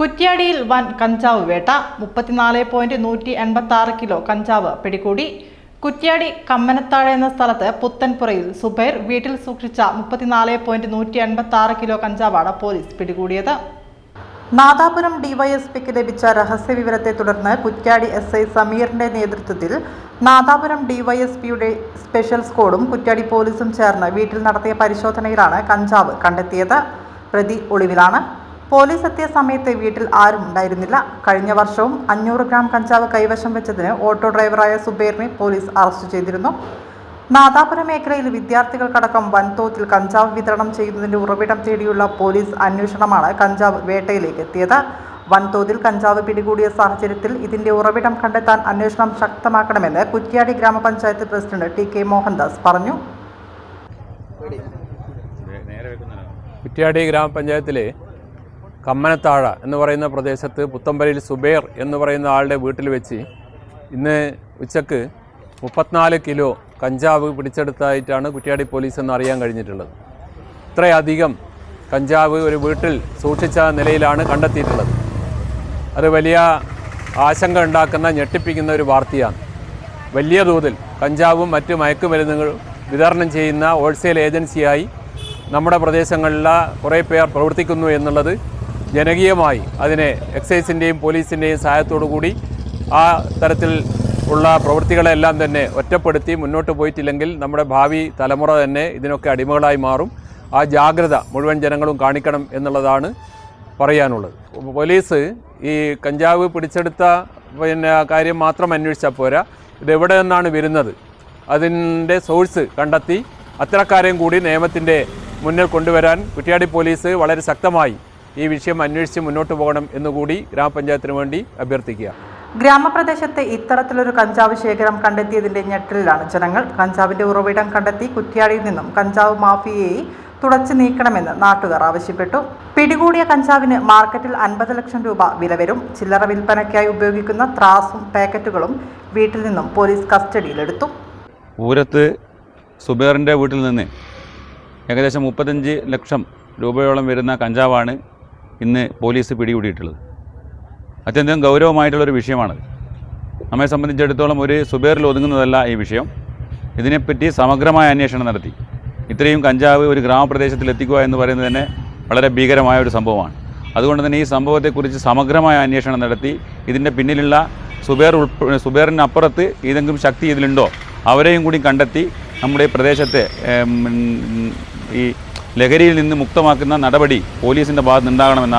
കുറ്റ്യാടിയിൽ വൻ കഞ്ചാവ് വേട്ട. മുപ്പത്തിനാല് പോയിന്റ് നൂറ്റി എൺപത്തി ആറ് കിലോ കഞ്ചാവ് പിടികൂടി. കുറ്റ്യാടി കമ്മനത്താഴ എന്ന സ്ഥലത്ത് പുത്തൻപുറയിൽ സുബൈർ വീട്ടിൽ സൂക്ഷിച്ച മുപ്പത്തിനാല് പോയിന്റ് നൂറ്റി എൺപത്തി ആറ് കിലോ കഞ്ചാവാണ് പോലീസ് പിടികൂടിയത്. നാദാപുരം ഡിവൈഎസ്പിക്ക് ലഭിച്ച രഹസ്യ വിവരത്തെ തുടർന്ന് കുറ്റ്യാടി എസ് ഐ സമീറിന്റെ നേതൃത്വത്തിൽ നാദാപുരം ഡിവൈഎസ്പിയുടെ സ്പെഷ്യൽ സ്ക്വാഡും കുറ്റ്യാടി പോലീസും ചേർന്ന് വീട്ടിൽ നടത്തിയ പരിശോധനയിലാണ് കഞ്ചാവ് കണ്ടെത്തിയത്. പ്രതി ഒളിവിലാണ്. പോലീസ് എത്തിയ സമയത്ത് വീട്ടിൽ ആരും ഉണ്ടായിരുന്നില്ല. കഴിഞ്ഞ വർഷവും അഞ്ഞൂറ് ഗ്രാം കഞ്ചാവ് കൈവശം വെച്ചതിന് ഓട്ടോ ഡ്രൈവറായ സുബൈറിനെ പോലീസ് അറസ്റ്റ് ചെയ്തിരുന്നു. നാദാപുരം മേഖലയിൽ വിദ്യാർത്ഥികൾക്കടക്കം വൻതോതിൽ കഞ്ചാവ് വിതരണം ചെയ്യുന്നതിന്റെ ഉറവിടം തേടിയുള്ള പോലീസ് അന്വേഷണമാണ് കഞ്ചാവ് വേട്ടയിലേക്ക് എത്തിയത്. വൻതോതിൽ കഞ്ചാവ് പിടികൂടിയ സാഹചര്യത്തിൽ ഇതിന്റെ ഉറവിടം കണ്ടെത്താൻ അന്വേഷണം ശക്തമാക്കണമെന്ന് കുറ്റ്യാടി ഗ്രാമപഞ്ചായത്ത് പ്രസിഡന്റ് ടി കെ മോഹൻദാസ് പറഞ്ഞു. കുറ്റ്യാടി ഗ്രാമപഞ്ചായത്തിലെ കമ്മനത്താഴ എന്ന് പറയുന്ന പ്രദേശത്ത് പുത്തമ്പലയിൽ സുബേർ എന്ന് പറയുന്ന ആളുടെ വീട്ടിൽ വെച്ച് ഇന്ന് ഉച്ചയ്ക്ക് മുപ്പത്തിനാല് കിലോ കഞ്ചാവ് പിടിച്ചെടുത്തായിട്ടാണ് കുറ്റ്യാടി പോലീസ് എന്ന് അറിയാൻ കഴിഞ്ഞിട്ടുള്ളത്. ഇത്രയധികം കഞ്ചാവ് ഒരു വീട്ടിൽ സൂക്ഷിച്ച നിലയിലാണ് കണ്ടെത്തിയിട്ടുള്ളത്. അത് വലിയ ആശങ്ക ഉണ്ടാക്കുന്ന ഞെട്ടിപ്പിക്കുന്ന ഒരു വാർത്തയാണ്. വലിയ തോതിൽ കഞ്ചാവും മറ്റു മയക്കുമരുന്നുകളും വിതരണം ചെയ്യുന്ന ഹോൾസെയിൽ ഏജൻസിയായി നമ്മുടെ പ്രദേശങ്ങളിലെ കുറേ പേർ പ്രവർത്തിക്കുന്നു എന്നുള്ളത് ജനകീയമായി അതിനെ എക്സൈസിന്റെയും പോലീസിന്റെയും സഹായത്തോടു കൂടി ആ തരത്തിൽ ഉള്ള പ്രവൃത്തികളെല്ലാം തന്നെ ഒറ്റപ്പെടുത്തി മുന്നോട്ട് പോയിട്ടില്ലെങ്കിൽ നമ്മുടെ ഭാവി തലമുറ തന്നെ ഇതിനൊക്കെ അടിമകളായി മാറും. ആ ജാഗ്രത മുഴുവൻ ജനങ്ങളും കാണിക്കണം എന്നുള്ളതാണ് പറയാനുള്ളത്. പോലീസ് ഈ കഞ്ചാവ് പിടിച്ചെടുത്ത പിന്നെ കാര്യം മാത്രം അന്വേഷിച്ചാൽ പോരാ. ഇതെവിടെ നിന്നാണ് വരുന്നത്? അതിന്റെ സോഴ്സ് കണ്ടെത്തി അത്തരക്കാരെയും കൂടി നിയമത്തിന്റെ മുന്നിൽ കൊണ്ടുവരാൻ കുറ്റിയാടി പോലീസ് വളരെ ശക്തമായി ഈ വിഷയം അന്വേഷിച്ച് മുന്നോട്ട് പോകണം എന്നുകൂടി ഗ്രാമപഞ്ചായത്തിന് വേണ്ടി അഭ്യർത്ഥിക്കുക. ഗ്രാമപ്രദേശത്തെ ഇത്തരത്തിലൊരു കഞ്ചാവ് ശേഖരം കണ്ടെത്തിയതിന്റെ ഞെട്ടലിലാണ് ജനങ്ങൾ. കഞ്ചാവിന്റെ ഉറവിടം കണ്ടെത്തി കുറ്റ്യാടിയിൽ നിന്നും കഞ്ചാവ് മാഫിയയെ തുടച്ചു നീക്കണമെന്ന് നാട്ടുകാർ ആവശ്യപ്പെട്ടു. പിടികൂടിയ കഞ്ചാവിന് മാർക്കറ്റിൽ അൻപത് ലക്ഷം രൂപ വില വരും. ചില്ലറ വിൽപ്പനയ്ക്കായി ഉപയോഗിക്കുന്ന ത്രാസും പാക്കറ്റുകളും വീട്ടിൽ നിന്നും പോലീസ് കസ്റ്റഡിയിലെടുത്തു. പൂരത്ത് സുബേറിന്റെ വീട്ടിൽ നിന്ന് ഏകദേശം മുപ്പത്തഞ്ച് ലക്ഷം രൂപയോളം വരുന്ന കഞ്ചാവാണ് ഇന്ന് പോലീസ് പിടികൂടിയിട്ടുള്ളത്. അത്യന്തം ഗൗരവമായിട്ടുള്ളൊരു വിഷയമാണത്. നമ്മെ സംബന്ധിച്ചിടത്തോളം ഒരു സുബേറിൽ ഒതുങ്ങുന്നതല്ല ഈ വിഷയം. ഇതിനെപ്പറ്റി സമഗ്രമായ അന്വേഷണം നടത്തി. ഇത്രയും കഞ്ചാവ് ഒരു ഗ്രാമപ്രദേശത്തിൽ എത്തിക്കുക എന്ന് പറയുന്നത് തന്നെ വളരെ ഭീകരമായ ഒരു സംഭവമാണ്. അതുകൊണ്ട് തന്നെ ഈ സംഭവത്തെക്കുറിച്ച് സമഗ്രമായ അന്വേഷണം നടത്തി ഇതിന്റെ പിന്നിലുള്ള സുബേർ ഉൾപ്പെ സുബേറിനപ്പുറത്ത് ഏതെങ്കിലും ശക്തി ഇതിലുണ്ടോ അവരെയും കൂടി കണ്ടെത്തി നമ്മുടെ പ്രദേശത്തെ ഈ ലഹരിയിൽ നിന്ന് മുക്തമാക്കുന്ന നടപടി പോലീസിന്റെ ഭാഗത്ത് ഉണ്ടാകണമെന്നാണ്